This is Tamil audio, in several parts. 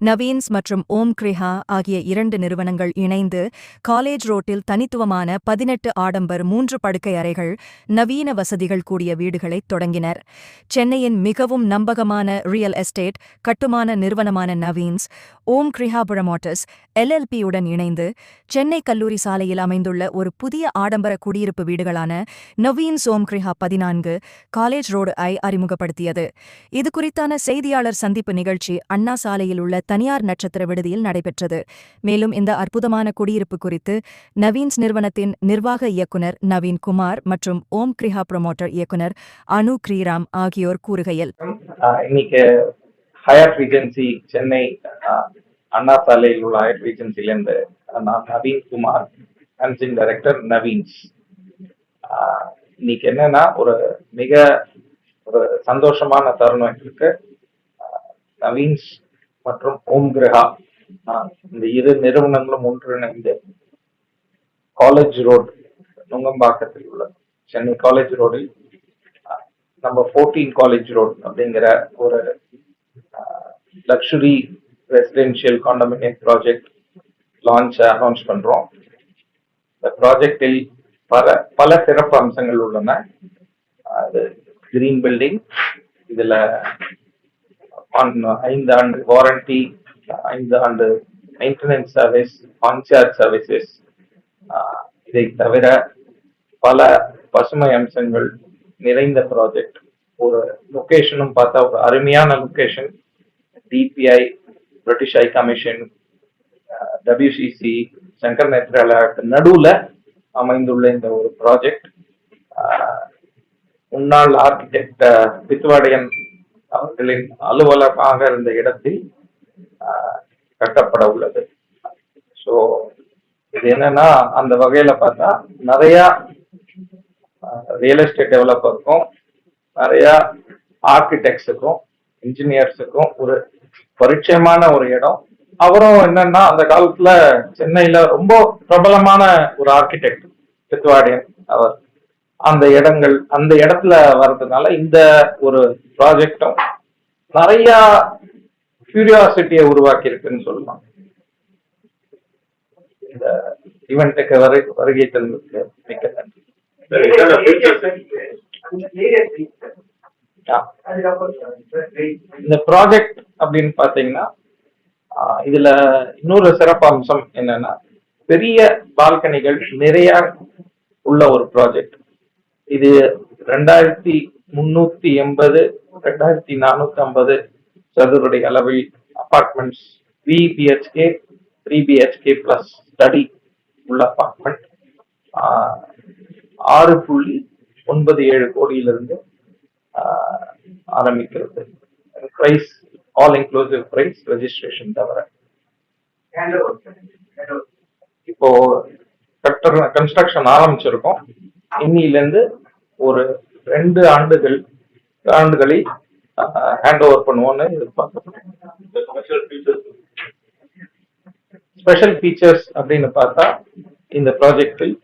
நவீன்ஸ் மற்றும் ஓம் கிரிஹா ஆகிய இரண்டு நிறுவனங்கள் இணைந்து காலேஜ் ரோட்டில் தனித்துவமான பதினெட்டு ஆடம்பர் மூன்று படுக்கை அறைகள் நவீன வசதிகள் கூடிய வீடுகளை தொடங்கினர். சென்னையின் மிகவும் நம்பகமான ரியல் எஸ்டேட் கட்டுமான நிறுவனமான நவீன்ஸ் ஓம் கிரிஹா புரமோட்டர்ஸ் எல்எல்பியுடன் இணைந்து சென்னை கல்லூரி சாலையில் அமைந்துள்ள ஒரு புதிய ஆடம்பர குடியிருப்பு வீடுகளான நவீன்ஸ் ஓம் கிரிஹா பதினான்கு காலேஜ் ரோடு ஐ அறிமுகப்படுத்தியது. இது குறித்தான செய்தியாளர் சந்திப்பு நிகழ்ச்சி அண்ணா சாலையில் உள்ள தனியார் நட்சத்திர விடுதியில் நடைபெற்றது. மேலும் இந்த அற்புதமான குடியிருப்பு குறித்து நவீன்ஸ் நிறுவனத்தின் நிர்வாக இயக்குனர் நவீன் குமார் மற்றும் ஓம் கிரிஹா ப்ரொமோட்டர் இயக்குனர் அனு கிரீராம் ஆகியோர் கூறுகையில் இன்னைக்கு ஹயாத் ரீஜென்சி சென்னை அண்ணா சாலையில் உள்ள ஹயர் ரீஜென்சிலேருந்து நான் நவீன் குமார் மேனேஜிங் டைரக்டர் நவீன்ஸ். இன்னைக்கு என்னன்னா ஒரு மிக ஒரு சந்தோஷமான தருணம் இருக்கு. நவீன்ஸ் மற்றும் ஓம் கிரகா. இந்த இரு நிறுவனங்களும் ஒன்றிணைந்து காலேஜ் ரோட் நுங்கம்பாக்கத்தில் உள்ள சென்னை காலேஜ் ரோடில் நம்ம ஃபோர்டீன் காலேஜ் ரோட் அப்படிங்கிற ஒரு luxury residential condominium project launch announce பண்றோம். இந்த ப்ராஜெக்டில் பல பல சிறப்பு அம்சங்கள் உள்ளன. அது கிரீன் பில்டிங் இதுல Uh, ஐந்து ஆண்டு வாரண்டி ஐந்து ஆண்டு மெயின்டெனன்ஸ் சர்வீஸ் கான்சியர் சர்வீசஸ் இதை தவிர பல பசுமை அம்சங்கள் நிறைந்த ப்ராஜெக்ட் ஒரு லொக்கேஷனும் பார்த்தா ஒரு அருமையான location DPI British high commission WCC Sankar நேத்ராலயாவுக்கு நடுவில் அமைந்துள்ள இந்த ஒரு ப்ராஜெக்ட் முன்னாள் ஆர்கிடெக்ட் பித்துவாடையன் அவர்களின் அலுவலகமாக இருந்த இடத்தில் கட்டப்பட உள்ளது. ஸோ இது என்னன்னா அந்த வகையில பார்த்தா நிறைய ரியல் எஸ்டேட் டெவலப்பருக்கும் நிறைய ஆர்கிடெக்ட்ஸுக்கும் இன்ஜினியர்ஸுக்கும் ஒரு பரிச்சயமான ஒரு இடம். அவரும் என்னன்னா அந்த காலத்துல சென்னையில ரொம்ப பிரபலமான ஒரு ஆர்கிடெக்ட் பித்துவாடியன் அவர். அந்த இடங்கள் அந்த இடத்துல வர்றதுனால இந்த ஒரு ப்ராஜெக்டும் நிறைய கியூரியாசிட்டியை உருவாக்கி இருக்குன்னு சொல்லலாம். இந்த ஈவெண்ட்டுக்கு வரை வருகை தந்ததுக்கு மிக்க நன்றி. இந்த ப்ராஜெக்ட் அப்படின்னு பாத்தீங்கன்னா இதுல இன்னொரு சிறப்பு அம்சம் என்னன்னா பெரிய பால்கனிகள் நிறைய உள்ள ஒரு ப்ராஜெக்ட் இது ரெண்டாயிரத்தி முன்னூத்தி எண்பது ரெண்டாயிரத்தி நானூத்தி ஐம்பது சதுரடி அளவில் apartments three BHK three BHK plus study உள்ள அபார்ட்மெண்ட் ஆறு புள்ளி ஒன்பது ஏழு கோடியிலிருந்து ஆரம்பிக்கிறது. Price all inclusive price registration தவிர. இப்போ கட்டர் கன்ஸ்ட்ரக்ஷன் ஆரம்பிச்சிருக்கோம். இன்னிலிருந்து ஒரு ரெண்டு ஆண்டுகள் ஆண்டுகளில் ஹேண்ட் ஓவர் பண்ணுவோம்னு எதிர்பார்க்கப்படுறோம் ஸ்பெஷல் ஃபீச்சர்ஸ் அப்படின்னு பார்த்தா இந்த ப்ராஜெக்டில்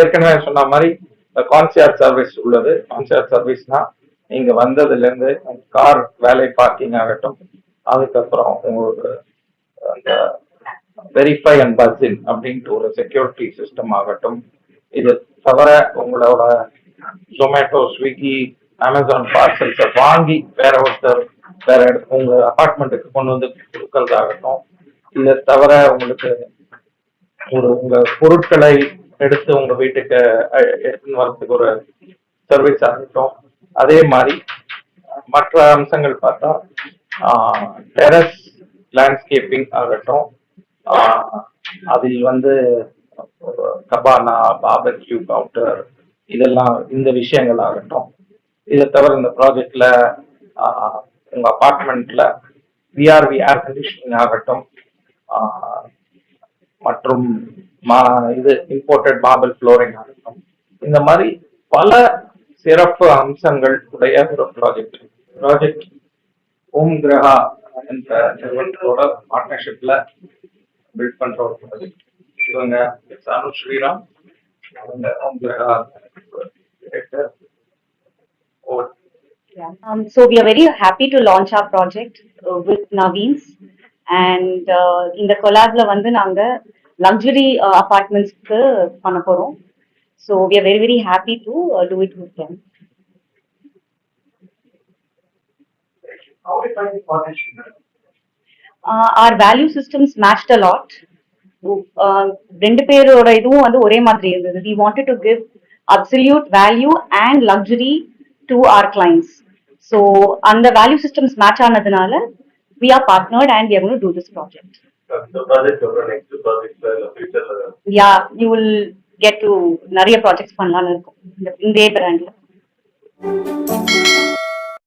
ஏற்கனவே சொன்ன மாதிரி கான்சியர் சர்வீஸ் உள்ளது. கான்சியர் சர்வீஸ்னா நீங்க வந்ததுல இருந்து கார் வேலை பார்க்கிங் ஆகட்டும் அதுக்கப்புறம் உங்களுக்கு அந்த வெரிஃபை அண்ட் பஸ்இன் அப்படின்ட்டு ஒரு செக்யூரிட்டி சிஸ்டம் ஆகட்டும் இது தவிர உங்களோட ஜொமேட்டோ ஸ்விக்கி அமேசான் பார்சல்ஸை வாங்கி வேற ஒருத்தர் வேற இடத்து உங்க அபார்ட்மெண்ட்டுக்கு கொண்டு வந்து கொடுக்கறதாகட்டும். இல்லை தவிர உங்களுக்கு ஒரு உங்க பொருட்களை எடுத்து உங்க வீட்டுக்கு எடுத்துன்னு வரதுக்கு ஒரு சர்வீஸ் ஆகட்டும் அதே மாதிரி மற்ற அம்சங்கள் பார்த்தா டெரஸ் லேண்ட்ஸ்கேப்பிங் ஆகட்டும். அதில் வந்து கபானா பாபக்யூ கவுண்டர் இதெல்லாம் இந்த விஷயங்கள் ஆகட்டும் இதை தவிர இந்த ப்ராஜெக்ட்ல உங்க அபார்ட்மெண்ட்ல விஆர்வி ஏர் கண்டிஷனிங் ஆகட்டும் மற்றும் மா- இது இம்போர்ட்டட் மார்பிள் ஃப்ளோரிங் ஆகட்டும். இந்த மாதிரி பல சிறப்பு அம்சங்கள் உடைய ஒரு ப்ராஜெக்ட் ப்ராஜெக்ட் ஓம் கிரகா என்ற நிறுவனத்தோட பார்ட்னர்ஷிப்ல பில்ட் பண்ற ஒரு project இவங்க சானு ஸ்ரீராம் அவங்க Om Graha director. Over. Yeah. Um, so we are very happy to launch our project uh, with Naveens. And இந்த கொலாப்ல வந்து நாங்க லக்ஸுரி அபார்ட்மெண்ட்ஸ்க்கு பண்ண போறோம் so we are very very happy to do it with them How we find the partnership? Our value systems matched a lot ரெண்டு பேரோட இதுவும் வந்து ஒரே மாதிரி இருந்தது. We wanted to give absolute value and luxury to our clients so அந்த வேல்யூ சிஸ்டம்ஸ் மேட்ச் ஆனதுனால we are partnered and we are do this project yeah you will get to நிறைய ப்ராஜெக்ட்ஸ் பண்ணலாம்னு இருக்கும். இந்த- இதே பிராண்ட்ல